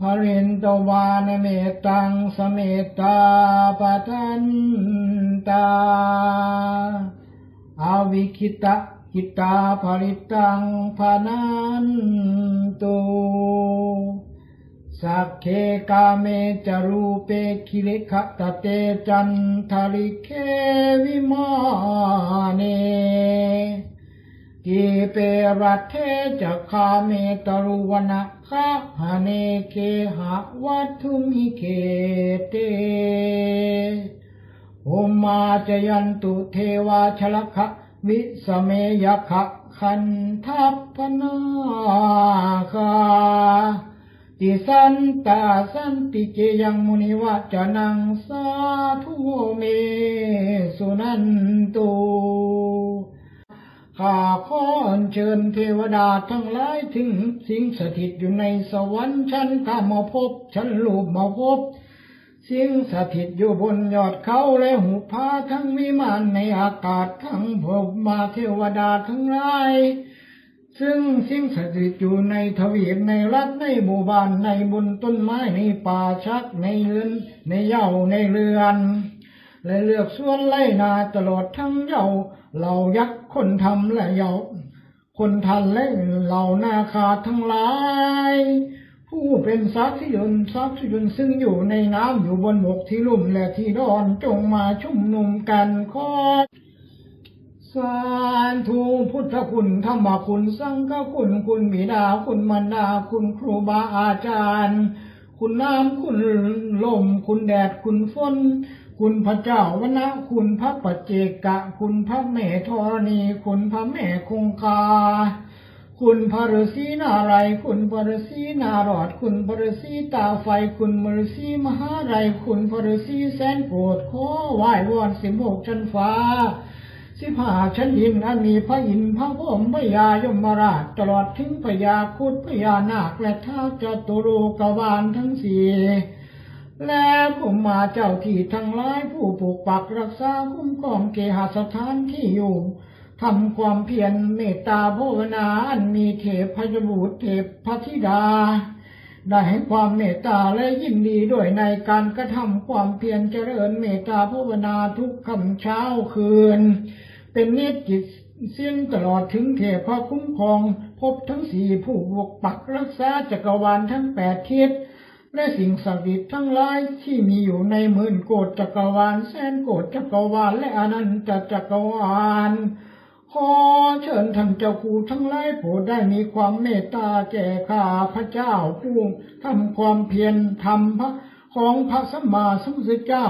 ภรินตวานเมตังสเมตตาปทันตาอาวิคิตะกิตาภริตังพานันตุสักเคกาเมจารูเปคิเลขตเตจันทริเควิมาเน กีเปรัตเทจะคาเมตรุวนะคาหเนเคหะวัตุมิเคเตโอมาจยันตุเทวาชลคะวิสเมยคะคันทัพพนาคาติสันตาสันติเจยังมุนิวัจนังสาธุเมสุนันตุ ข้าขออัญเชิญเทวดาทั้งหลายถึงสิงสถิตอยู่ในสวรรค์ชั้นกามภพบชั้นรูปมาภพสิ่งสถิตอยู่บนยอดเขาและหุบผาทั้งวิมานในอากาศทั้งพรหมาเทวดาทั้งหลายซึ่งสิ่งสถิตอยู่ในทวีปในรัฐในหมู่บ้านในบนต้นไม้ในป่าชักในเรือนในเย้าในเรือน และเลือกส่วนไล่นาตลอดทั้งเยาเหล่ายักษ์คนทำและเยาคนทันและเหล่านาคาทั้งหลาย ผู้เป็นทรัพย์ที่ยนทรัพย์ที่ยนซึ่งอยู่ในน้ำอยู่บนบกที่ลุ่มและที่ดอนจงมาชุมนุมกันขอสาธุพุทธคุณธรรมคุณสังฆคุณคุณบิดาคุณมารดาคุณครูบาอาจารย์ คุณน้ำคุณลมคุณแดดคุณฝน คุณพระเจ้าวนะคุณพระปัจเจกะ คุณพระแม่ธรณี คุณพระแม่คงคา คุณพระฤาษีนาไร คุณพระฤาษีนารอด คุณพระฤาษีตาไฟ คุณมฤาษีมหาไร คุณพระฤาษีแสนโกรธขอไหว้วอนสิบหกชั้นฟ้าสิบห้าชั้นดินอันมีพระอินทร์พระพรหมพระยายมราชตลอดถึงพญาคุดพญานาคและท้าจตุโลกบาลทั้งสี่ และผมมาเจ้าที่ทั้งหลายผู้ปกปักรักษาคุ้มครองเกหสถานที่อยู่ทำความเพียรเมตตาภาวนาอันมีเทพพยบุตรเทพพธิดา ได้ให้ความเมตตาและยินดีด้วยในการกระทำความเพียรเจริญเมตตาภาวนาทุกคำเช้าคืน เป็นนิจจิตสิ้นตลอดถึงเทพคุ้มครองพบทั้งสี่ผู้ปกปักรักษาจักรวาลทั้งแปดทิศ และสิ่งศักดิ์สิทธิ์ทั้งหลายที่มีอยู่ในหมื่นโกฏจักรวาลแสนโกฏจักรวาลและอนันตจักรวาลขอเชิญท่านเจ้าครูทั้งหลายโปรดได้มีความเมตตาแก่ข้าพระเจ้าผู้ทำความเพียรทำพระของพระสัมมาสัมพุทธเจ้า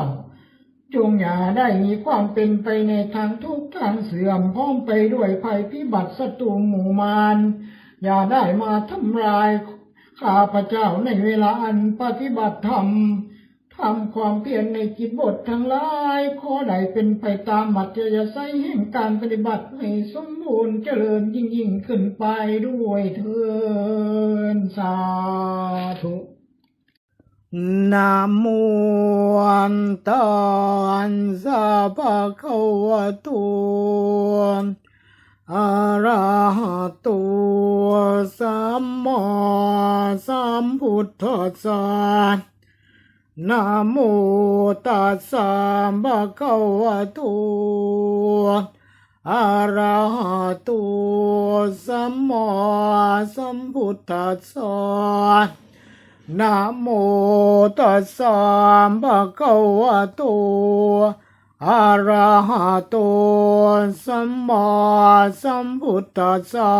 จงอย่าได้มีความเป็นไปในทางทุกข์ทางเสื่อมพร้อมไปด้วยภัยพิบัติศัตรูหมู่มารอย่าได้มาทำลาย ข้าพระเจ้าในเวลาอันปฏิบัติธรรมทำความเพียรในกิจบททั้งหลายขอได้เป็นไปตามมัธยสัยแห่งการปฏิบัติให้สมบูรณ์เจริญยิ่งยิ่งขึ้นไปด้วยเถินสาธุนะโมอันตันสัพพะคะวะโต อะระหะโตสัมมาสัมพุทธัสสะนะโมตัสสะภะคะวะโตอะระหะโตสัมมาสัมพุทธัสสะนะโมตัสสะภะคะวะโต อะระหะโตสัมมาสัมพุทธัสสะ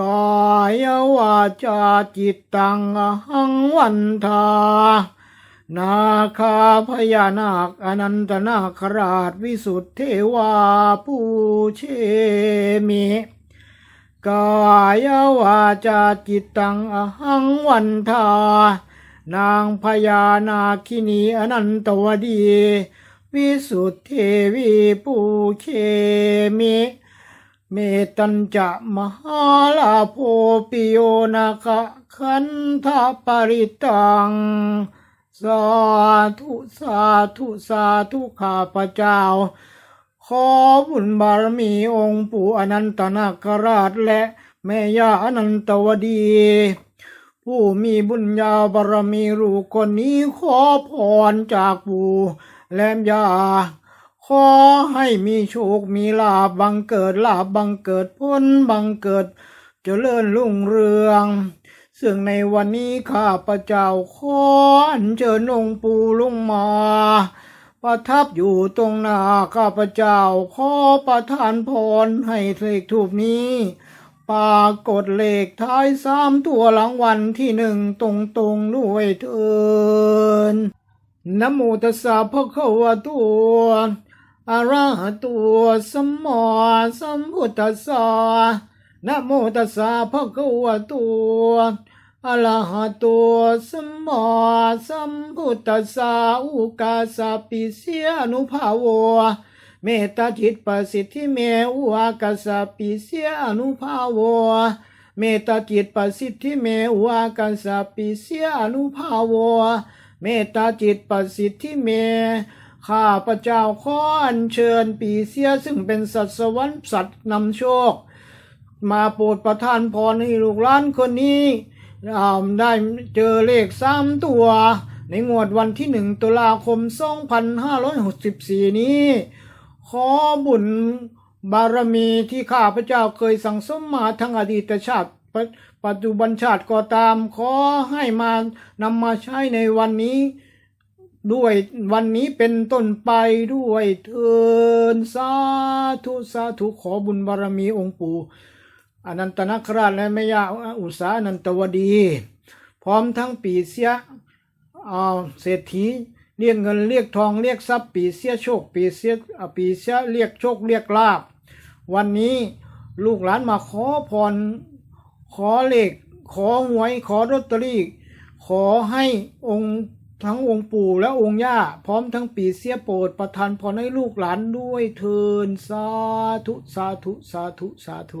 กายวาจาจิตตังหังวันทานาคาพญานาคอนันตนาคราชวิสุทธิเทวาผู้เชมิกายวาจาจิตตังอหังวันทานางพญานาคินีอนันตวดี วิสุทธิเทวีปูเคมิเมตัญจะมหาลาโพปิโยนาคะขันธปริตัง สาธุสาธุสาธุข้าพเจ้า ขอบุญบารมีองค์ปู่อนันตนาคราชและแม่ย่าอนันตวดี ผู้มีบุญญาบารมีรูปคนนี้ขอพรจากปู่ แลมยา ขอให้มีโชคมีลาบบังเกิดลาบบังเกิดพ้นบังเกิดจเจริญรุ่งเรือง ซึ่งในวันนี้ข้าพระเจ้าขออัญเชิญองค์ปู่ลงมาประทับอยู่ตรงหน้าข้าพเจ้าขอประทานพรให้เลขทูปนี้ ปากฏเลขท้ายสามตัวหลังวันที่หนึ่งตรงๆด้วยเถิน นะโมตัสสะภะคะวะโตอะระหะโตสัมมาสัมพุทธัสสะนะโมตัสสะภะคะวะโตอะระหะโตสัมมาสัมพุทธัสสะอุกาสะปิเสยนุภาโวเมตตาจิตประสิทธิเมอุอากาสะปิเสยอนุภาโวเมตตาจิตประสิทธิเมอุอากาสะปิเสยอนุภาโว เมตตาจิตประสิทธิเมข้าพระเจ้าขออัญเชิญปีเสียซึ่งเป็นสัตว์สวรรค์สัตว์นำโชค มาโปรดประทานพรให้ลูกหลานคนนี้ได้เจอเลขสามตัว ในงวดวันที่หนึ่งตุลาคม 2564 นี้ ขอบุญบารมีที่ข้าพเจ้าเคยสั่งสมมาทั้งอดีตชาติ ปัจจุบันชาติก็ตาม ขอให้มานำมาใช้ในวันนี้ ด้วยวันนี้เป็นต้นไปด้วยเทินสาธุสาธุขอบุญบารมีองค์ปู่อนันตนาคราชและแม่ย่าอุษาอนันตวดี พร้อมทั้งปีเสียอ่าเศรษฐีเรียกเงินเรียกทองเรียกทรัพย์ปีเสียโชคปีเสียอ่าปีเสียเรียกโชคเรียกลาบ วันนี้ลูกหลานมาขอพร ขอเลขขอหวยขอลอตเตอรี่ ขอให้องค์ทั้งองค์ปู่และองค์ย่า พร้อมทั้งปีเสียโปรดประทานพรให้ลูกหลานด้วยเทินสาธุสาธุสาธุสาธุ